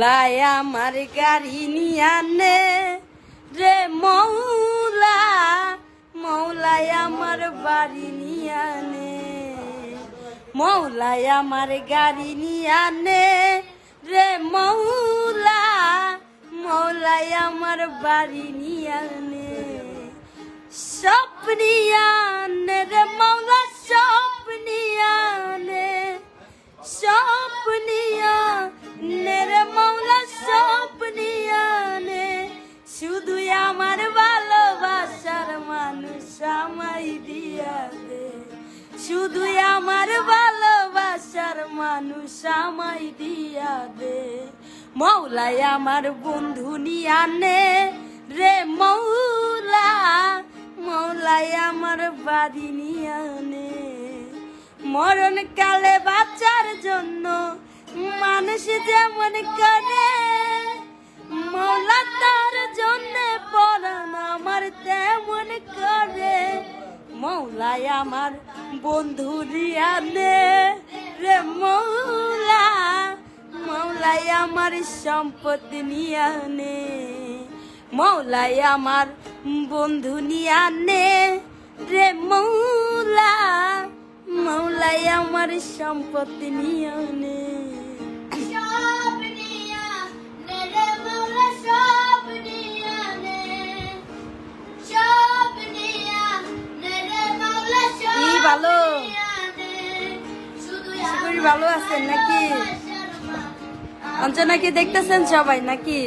মৌলায় আমার গাড়ি নিয়ে আনে রে মৌলা মৌলায় আমার বাড়ি নিয়ে আনে। মৌলায় আমার গাড়ি নিয়ে আনে রে মৌলা মৌলায় আমার বাড়ি নিয়ে স্বপ্নিয়ানে রে মৌলা স্বপ্নিয়ানে স্বপ্নিয়ানে রে মৌলা স্বপ্নিয়ানে শুধু আমার ভালোবাসার মানুষ আমায় দিয়া দে শুধু আমার ভালোবাসার মানুষ আমায় দিয়া দে মৌলাই আমার বন্ধু নিয়ানে রে মৌলা মৌলাই আমার বাড়ি নিয়ানে মরণ কালে বাঁচার জন্য মানুষ যেমন করে, মৌলা তার জন্য পরাণ আমার তেমন করে। মৌলাই আমার বন্ধু রিয়ানে রে মৌলা মৌলাই আমার সম্পত্তি নিয়ানে মৌলাই আমার বন্ধু নিয়ানে রে মৌলা মৌলাই আমার সম্পত্তি নিয়ানে সব ভালো আছেন নাকি? অঞ্চনাকে দেখতেছেন সবাই নাকি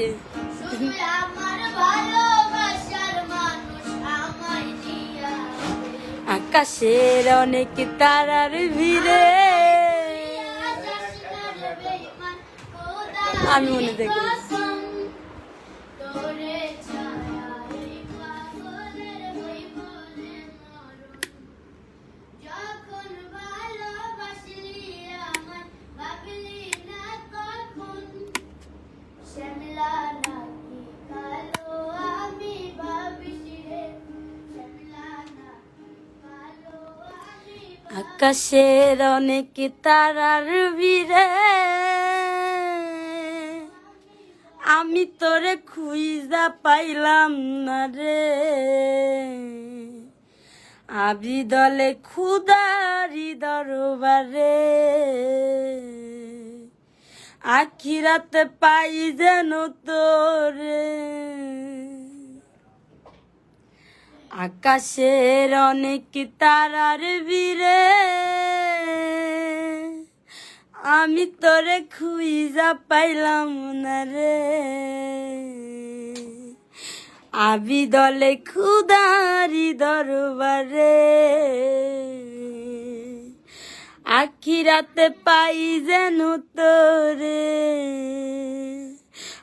আকাশের অনেক তারার ভিড়ে আমি মনে দেখি। আকাশের অনেক তারার ভিড়ে। আমি তোরে খুঁজা পাইলাম না রে। আবি দলে খুদারি দরবারে। আখিরাতে পাই যেন তোরে। আকাশের অনেক তারার ভিড়ে। আমি তোরে খুঁজা পাইলাম না রে। আবি দলে খুদারি দরবারে। আখিরাতে পাই যেন তোরে।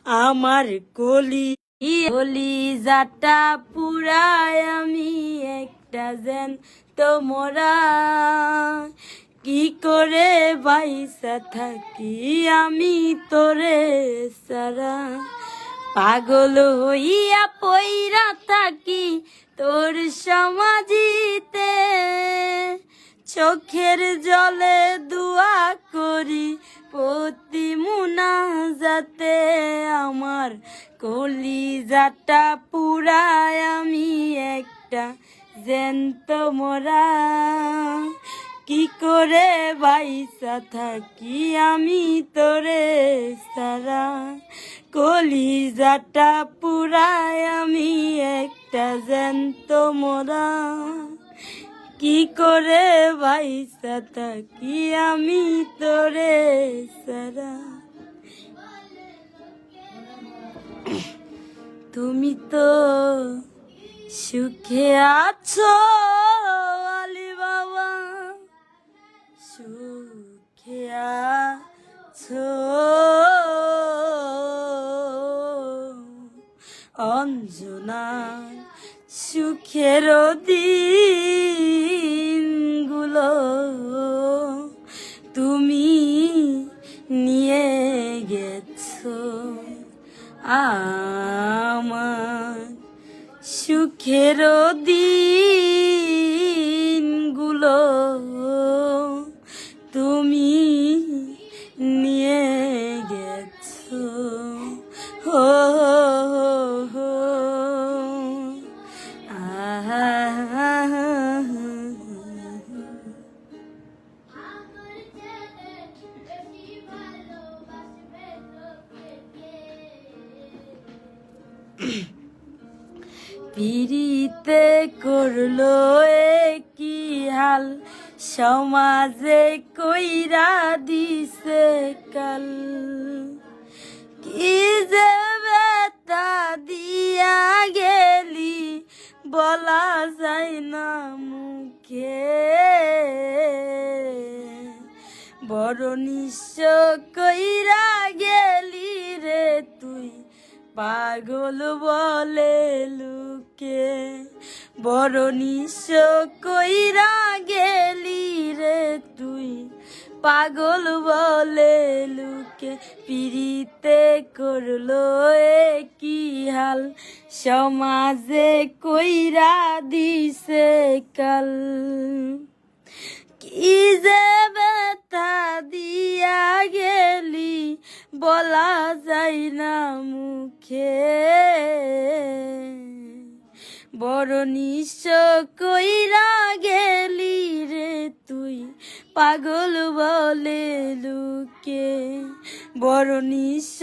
আমার কলি কলি যাটা পুরায় আমি একটা যেন তোমরা কি করে বাইসা থাকি আমি তোরে সারা। পাগল হইয়া পইরা থাকি তোর সমাজিতে। চোখের জলে দুয়া করি প্রতি মুনাজাতে আমার কলিজাটা পুরায় আমি একটা জ্যান্ত মোরা। কি করে বাইসা থাকি আমি তোরে সারা। কলিজাটা পুরায় আমি একটা জ্যান্ত মোরা। কি করে বাইসা থাকি আমি তোরে সারা? তুমি তো সুখে আছো বাবা। সুখে আছো। অঞ্জনা সুখের দিনগুলো। নিঃস্ব কইরা গেলি রে তুই। পাগল বলে লুকে পিড়িতে করল কি হাল। সমাজে কইরা দিছে কাল। কি যে ব্যথা দিয়া গেলি বলা যায় না মুখে। বড় নিঃস্ব কইরা গেলি রে তুই। পাগল বলে লুকে, বড় নিঃস্ব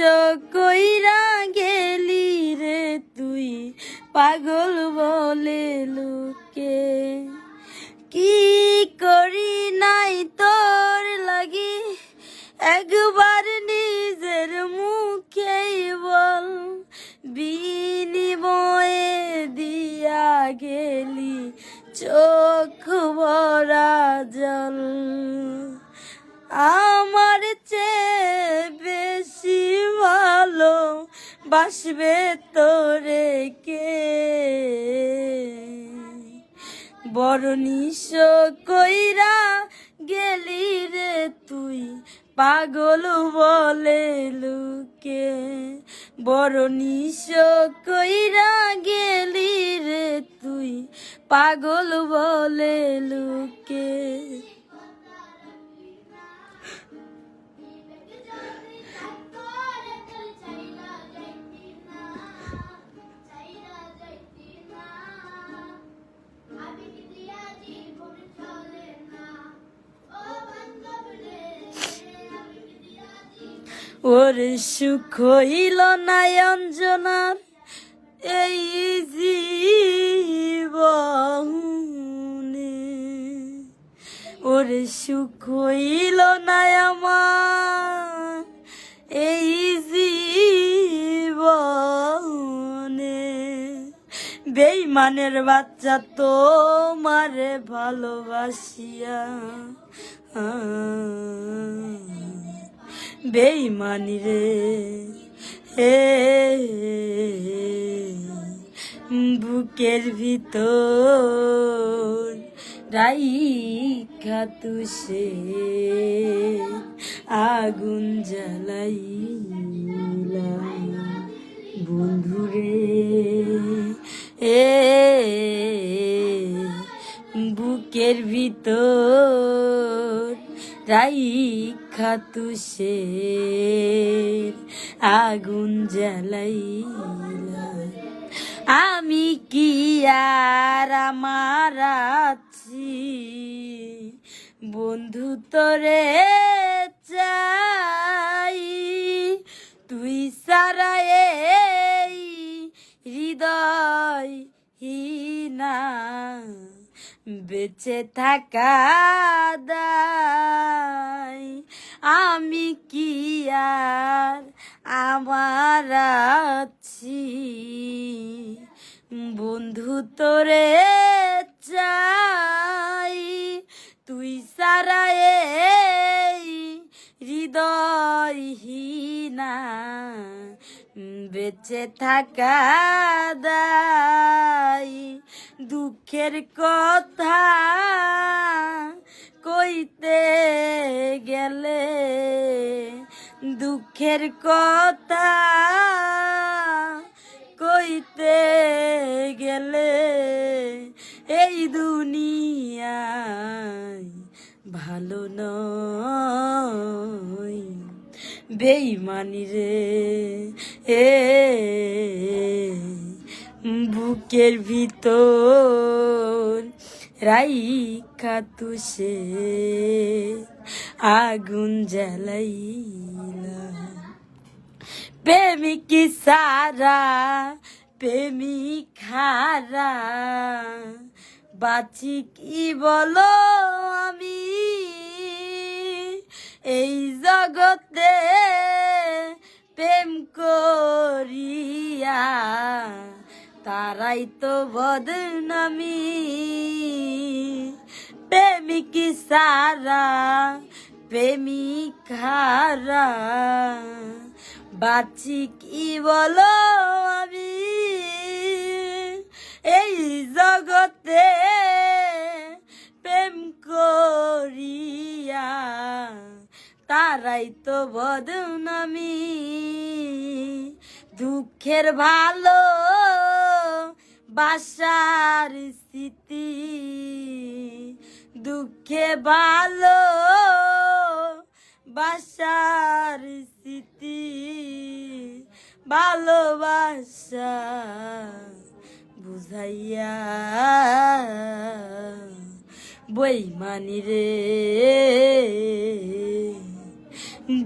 কইরা গেলি রে তুই। পাগল বলে লুকে, কি করি নাই তোর লাগি? একবার নিজের মুখেই বল বিনিময়ে দিয়া গেলি, চোখ ভরা জল। আমার চেয়ে বেশি ভালো বাসবে তোরে কে? বড় নিঃস্ব কইরা গেলি রে তুই পাগল বলে লুকে বড় নিশ কইরা গেলি রে তুই। পাগল বলে লুকে। ওর সুখ হইল নয়ঞ্জনার এই জীবনে। ওর সুখ হইল না এই জীবনে। বেইমানের বাচ্চা তো মারে ভালোবাসিয়া। বেইমানি রে। হে বুকের ভিতর রাইখা তুষে আগুন জ্বালাইলা বন্ধুরে এ বুকের ভিতর রাইখা তুষে আগুন জ্বালাইলা আমি কি আর আমার আছি? বন্ধু তোরে চাই, তুই সারা এই হৃদয় হিনা বেঁচে থাকা আমি কি আর আমার আছি? বন্ধু তোরে চাই তুই সারা এই হৃদয়হীনা বেঁচে থাকা দায় দুঃখের কথা কইতে গেলে দুঃখের কথা কইতে গেলে এই দুনিয়ায় ভালো নয়। বেইমানি রে। এ, বুকের ভিতর রাইখা তুষে, আগুন জ্বালাইলা। প্রেমিক সারা, প্রেমিক হারা। বাঁচি কি বলো আমি? এই জগতে প্রেম করিয়া তারাই তো বদনামি। প্রেমিক সারা, প্রেমিক হারা। বাঁচি কি বলো আমি? এই জগতে প্রেম করিয়া তারাই তো বদনামি। দুঃখের ভালো বাসার স্থিতি দুঃখে ভালো বাসার স্থিতি ভালোবাসা। বই মানি রে,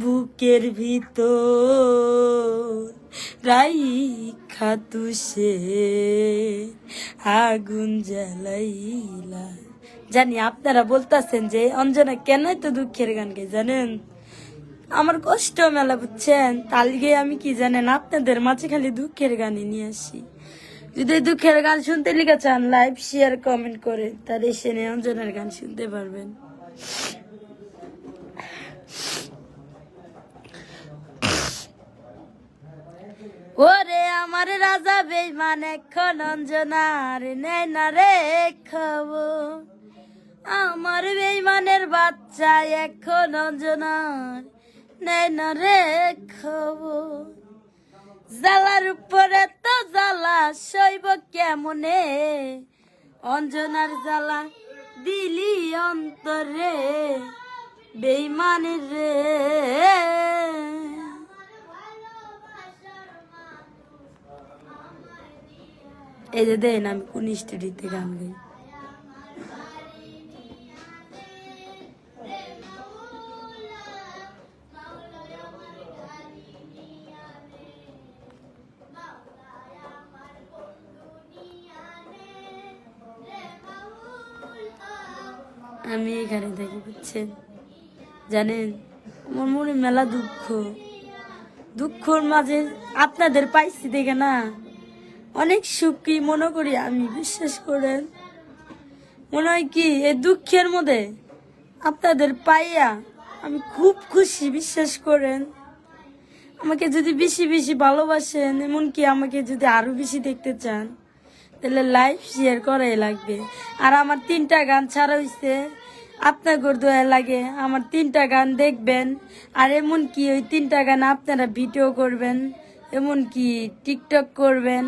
বুকের ভিতর রাই খাতুসে আগুন জ্বালাইলা। জানি আপনারা বলতেছেন যে, অঞ্জনা, কেন তো দুঃখের গান গে জানেন? আমার কষ্ট মেলা, বুঝছেন? তালগে আমি কি জানেন, আপনাদের মাঝে খালি দুঃখের গানই নিয়ে আসি। যদি দুঃখের গান শুনতে লিখে চান লাইভ শেয়ার কমেন্ট করে, তাহলে নিয়ে অঞ্জনার গান শুনতে পারবেন। ওরে আমার রাজা বেইমান এখন অঞ্জনার নেয় না রে খাব আমার বেইমানের বাচ্চা এখন অঞ্জনার নেয় না রে খবর। জ্বালার উপরে তো জ্বালা সইব কেমনে? অঞ্জনার জ্বালা দিলি অন্তরে, বেইমানের রে। এই যে দেন, আমি কোন স্টুডিওতে গান গাই। আমি এখানে থাকি, বুঝছেন? জানেন, আমার মনে মেলা দুঃখ। দুঃখর মাঝে আপনাদের পাইছি দেখে না। অনেক সুখী মনে করি আমি, বিশ্বাস করেন। মনে হয় কি, এই দুঃখের মধ্যে আপনাদের পাইয়া আমি খুব খুশি, বিশ্বাস করেন। আমাকে যদি বেশি বেশি ভালোবাসেন, এমনকি আমাকে যদি আরও বেশি দেখতে চান, তাহলে লাইভ শেয়ার করাই লাগবে। আর আমার তিনটা গান ছাড়া হয়েছে আপনার দয়া লাগে। আমার তিনটা গান দেখবেন। আর এমনকি ওই তিনটা গান আপনারা ভিডিও করবেন। এমনকি টিকটক করবেন।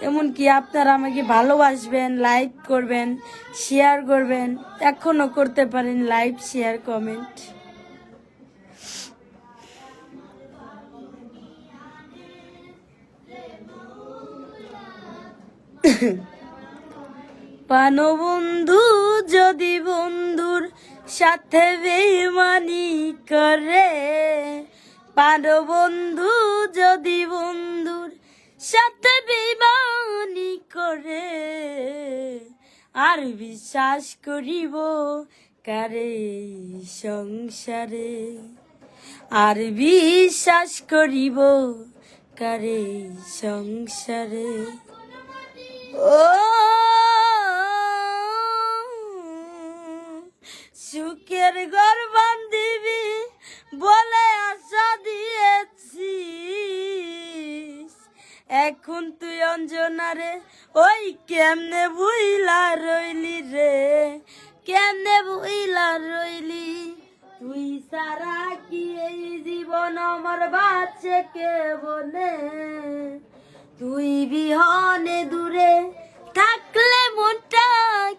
এমনকি আপনারা আমাকে ভালোবাসবেন লাইক করবেন শেয়ার করবেন। এখনও করতে পারেন লাইভ শেয়ার কমেন্ট। বন্ধু যদি বন্ধুর সাথে বেমানি করে। বন্ধু, যদি বন্ধুর সাথে বেমানি করে, আর বিশ্বাস করিব কারে সংসারে? আর বিশ্বাস করিব কারে সংসারে? ও সুখের ঘর বান্ধিবি বলে আশা দিয়েছি এখন তুই অঞ্জনারে ওই কেমনে বুইলা রইলি রে? কেমনে বুইলা রইলি? তুই সারা কি এই জীবন আমার বাচ্চে কে বনে তুই বিহনে দূরে থাকলে মনটা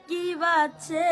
কি বাছে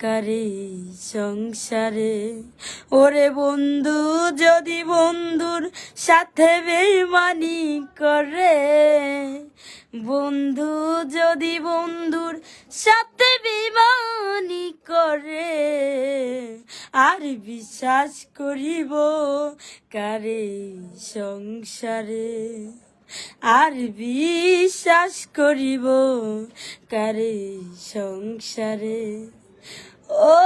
কারে সংসারে। ওরে বন্ধু, যদি বন্ধুর সাথে বেমানি করে, বন্ধু, যদি বন্ধুর সাথে বেমানি করে, আর বিশ্বাস করিব কারে সংসারে? আর বিশ্বাস করিব কারে সংসারে? ও,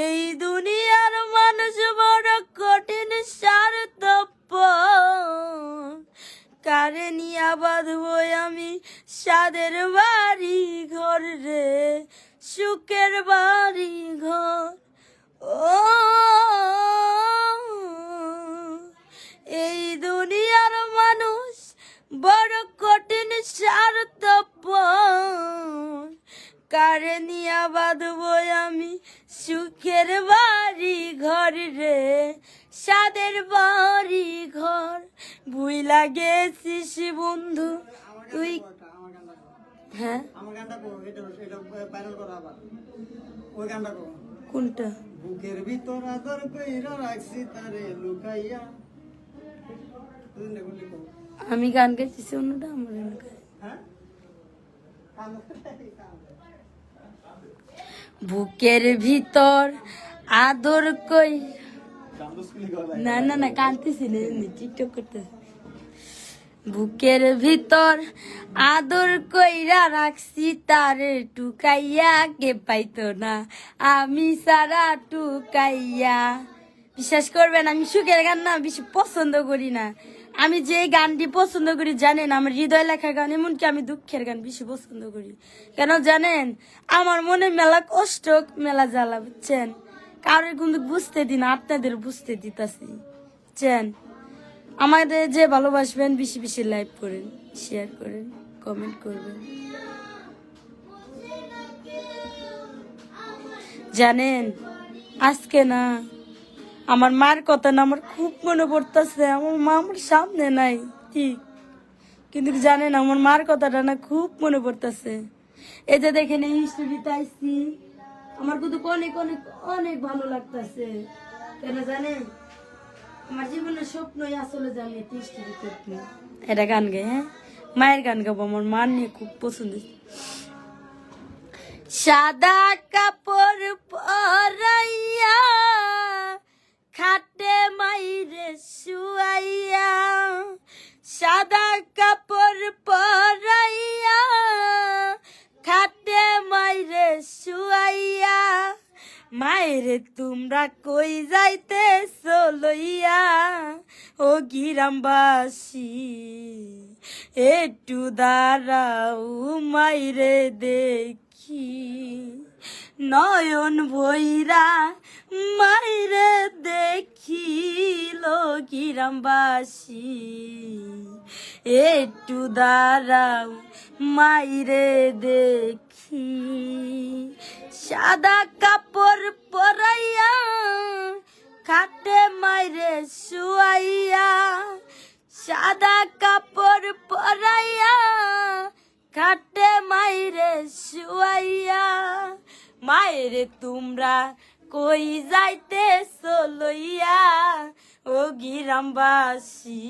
এই দুনিয়ার মানুষ বড় কঠিন সারতপ্য কারে নিয়া বাঁধবো আমি? সাদের বাড়ি ঘর রে, সুখের বাড়ি ঘর ও, এই দুনিয়ার মানুষ বড় কঠিন সারতপ্য কারে নিয়া বাঁধবো আমি? সুখের বাড়ি ঘর রে সাদের বাড়ি ঘর। ভুইলা গেছিস বন্ধু তুই। হ্যাঁ? কোনটা? বুকের ভিতর আদর কইরা রাখছি তারে লুকাইয়া। তুই না কো আমি গান গাইতেছি অন্যটা আমার গান বুকের ভিতর আদর কই না না না কানতেছি না টিকটক করতেছি। বুকের ভিতর আদর কইরা রাখছি, তারে টুকাইয়া কে পাইতো না। আমি সারা টুকাইয়া বিশ্বাস করবেন, আমি সুখের গান না, বেশি পছন্দ করি না। আমি যে গানটি পছন্দ করি, জানেন, আমার হৃদয় লেখা গান, এমনকি আমি দুঃখের গান বেশি পছন্দ করি। কেন জানেন? আমার মনে মেলা কষ্ট, মেলা জ্বালা, বুঝছেন? কারোর কিন্তু বুঝতে দিন আপনাদের বুঝতে দিতাছি, বুঝছেন? আমাদের যে ভালোবাসবেন, বেশি বেশি লাইক করেন শেয়ার করেন কমেন্ট করবেন। জানেন? আজকে না আমার মার কথা না, আমার খুব মনে পড়তেছে। আমার মা আমার সামনে নাই, ঠিক। কিন্তু জানেন, আমার মার কথাটা না খুব মনে পড়তেছে। এই যে দেখেন, এই স্টুডিওতে আইসি আমার কিন্তু অনেক অনেক অনেক ভালো লাগতেছে। কেন জানেন? আমার জীবনের স্বপ্নই আসলে আমি একটা স্টুডিও করতে। এটা গান গাই হ্যাঁ? মায়ের গান গাবো, আমার মা নিয়ে খুব পছন্দ। সাদা কাপড় পরাইয়া খাটে মাইরে শুয়াইয়া, সাদা কাপড় পরাইয়া, খাটে মাইরে শুয়াইয়া মায়েরে তোমরা কই যাইতে লইয়া? ও গিরামবাসী, একটু দাঁড়াও মাইরে দেখি। নয়ন ভৈরা মাইরে দেখিল গিরামবাসী। একটু দাঁড়াও, মাইরে দেখি। সাদা কাপড় পরাইয়া, খাটে মাইরে শুয়াইয়া, সাদা কাপড় পরাইয়া, খাটে মাইরে শুয়াইয়া মায়েরে তোমরা কই যাইতে লইয়া? ও গিরামবাসী,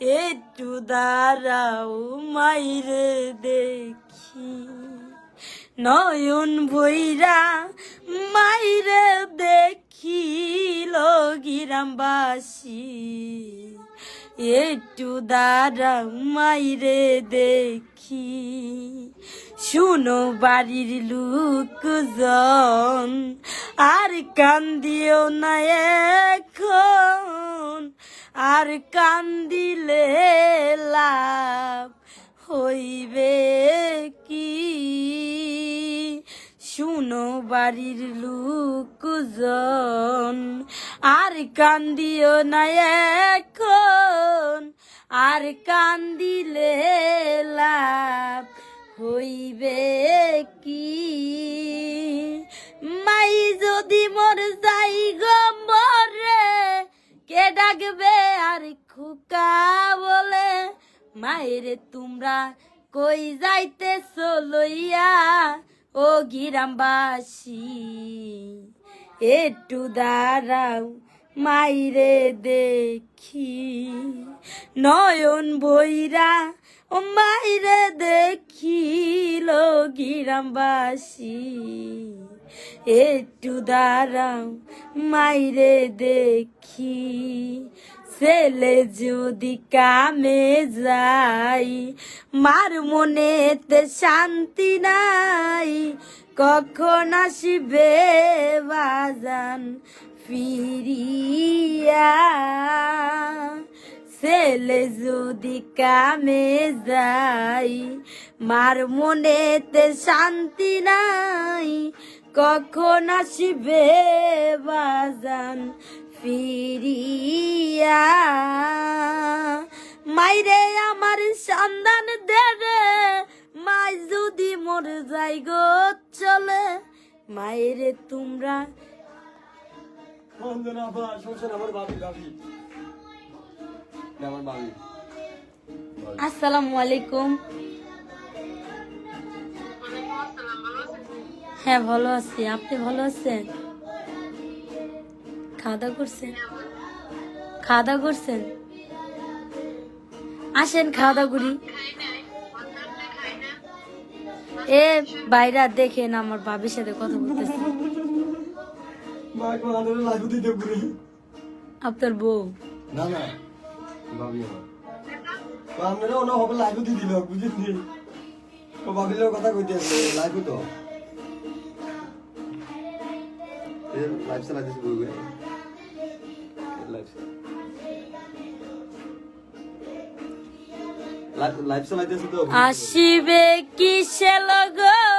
একটু দাঁড়াও মাইরে দেখি। নয়ন ভৈরা মাইরে দেখিল গিরামবাসী। একটু দাঁড়াও, মাইরে দেখি। শুনো বাড়ির লোকজন, আর কান্দিও না এখন। আর কান্দিলে লাভ হইবে কি? শুনো বাড়ির লোকজন, আর কান্দিও না এখন। আর কান্দিলে লাভ হইবে কি? মাই যদি মোর যাই গো মরে কে ডাকবে আর খুকা বলে? মায়েরে তোমরা কই যাইতে লইয়া, ও গিরামবাসী? একটু দাঁড়াও মাইরে দেখি, নয়ন বইরা, ও মাইরে দেখিল গিরামবাসী একটু দাঁড়াও, মাইরে দেখি, ছেলে যদি কামে যাই মার মনেতে শান্তি নাই, কখন আসিবে বাজান ফিরিয়া, ছেলে যদি কামে যাই মার মনেতে শান্তি নাই, কখন আসিবে বাজান ফিরিয়া? মাইরে আমার সন্ধান দেবে মাই যদি মোর যাই গো চলে মায়েরে তোমরা আসসালামু আলাইকুম। হ্যাঁ ভালো আছি। আপনি ভালো আছেন? খাওয়া দাওয়া করছেন? খাওয়া দাওয়া করছেন? আসেন খাওয়া দাওয়া করি। এ, বাইরা দেখেন আমার বাবির সাথে কথা বলতেছে। মা কো আদরে লাগু দিতে পুরি আপনার বউ? না না। ভাবি আমার। ওনা হবে লাগু দি দিল বুঝিনি ভাবিলেও কথা কইতে আছে লাগু তো। এর। লাইফ চালা দিছে লাইফ আসিবে কিসে লগন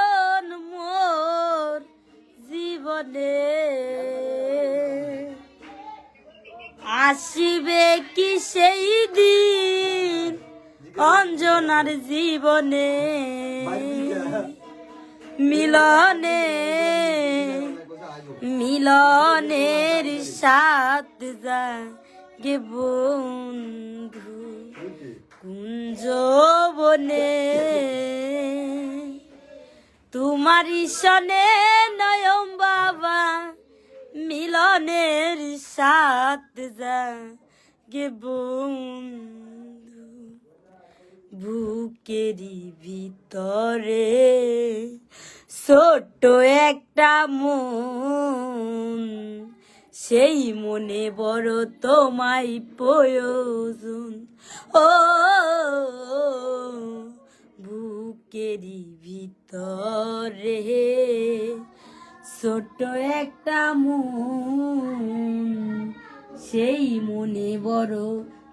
আসিবে কি সেই দিন? অঞ্জনার জীবনে মিলনে, মিলনের সাথ জাগে বন্ধু কুঞ্জবনে। তোমার সনে নয়ম বাবা মিলনের সাথ জাগে বন্ধু বুকেরই ভিতরে ছোট্ট একটা মন সেই মনে বড় তোমায় প্রয়োজন ও বুকেরই ভিতরে ছোট্ট একটা মন, সেই মনে বড়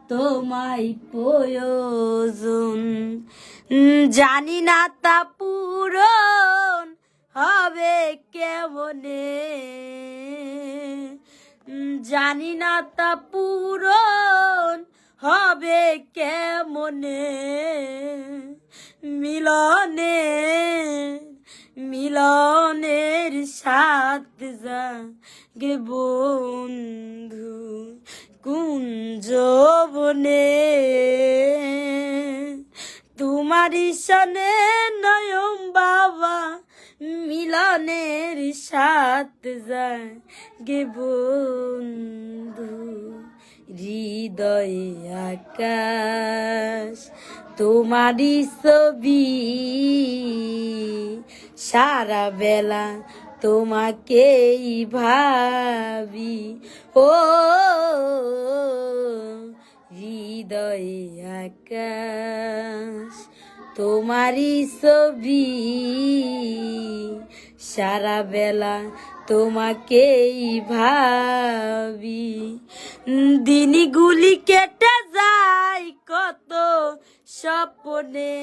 তোমায় প্রয়োজন। জানি না তা পূরণ হবে কেমনে। জানি না তা পূরণ হবে কেমনে। মিলনে জাগে বন্ধু কুঞ্জবনে তোমার সনে নয়ম বাবা, মিলনের সাথ জাগে বন্ধু। হৃদয়ে আকাশ, তোমারই ছবি। সারা বেলা তোমাকেই ভাবি। ও হৃদয়ে আকাশ, তোমারই ছবি। সারা বেলা তোমাকেই ভাবি। দিনগুলি কেটে যায় কত স্বপ্নে।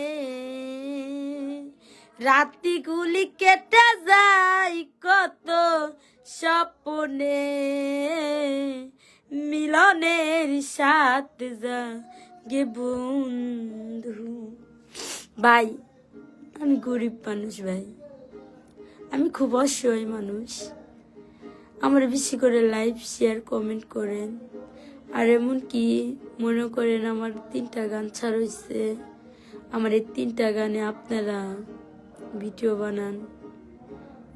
রাতিগুলি কেটে যায়, কত স্বপ্নে। মিলনের সাথ জাগে বন্ধু। ভাই, আমি গরিব মানুষ ভাই। আমি খুব অসহায় মানুষ। আমার বেশি করে লাইভ শেয়ার, কমেন্ট করেন। আর এমন কি, মনে করেন আমার তিনটা গান ছাড়ছে আমার এই তিনটা গানে আপনারা ভিডিও বানান,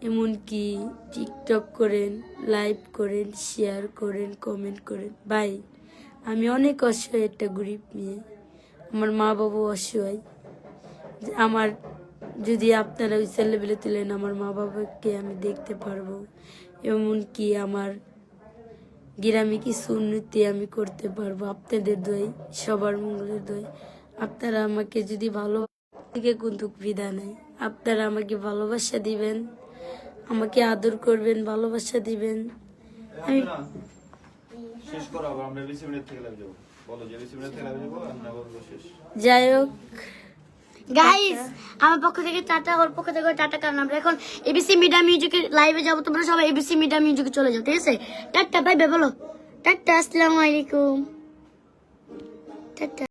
এমনকি টিকটক করেন, লাইভ করেন, শেয়ার করেন, কমেন্ট করেন। ভাই, আমি অনেক অসহায় একটা গরিব মেয়ে আমার মা বাবা অসহায়। আমার যদি আপনারা ওই ছেলেবেলে তুলেন, আমার মা বাবাকে আমি দেখতে পারব। এমনকি আমার গ্রামে কিছু উন্নতি আমি করতে পারব। আপনাদের দই সবার মঙ্গলের দই আপনারা আমাকে যদি ভালো থেকে কিন্তু বিদা নেই আপনারা আমাকে ভালোবাসা দিবেন আমাকে আদর করবেন ভালোবাসা দিবেন। আমি শেষ করো আবার আমরা বিসি মিনিট থেকে লাভ যাব। বলো যে বিসি মিনিট থেকে লাভ যাব আমরা বলব শেষ। যাই হোক। গাইস আমার পক্ষ থেকে টাটা ওর পক্ষ থেকে টাটা কারণ আমরা এখন এবিসি মিডিয়া মিউজিকের লাইভে যাব। তোমরা সবাই এবিসি মিডিয়া মিউজিকে চলে যাও ঠিক আছে? টাটা বাই বাই বলো। টাটা আসসালামু আলাইকুম। টাটা।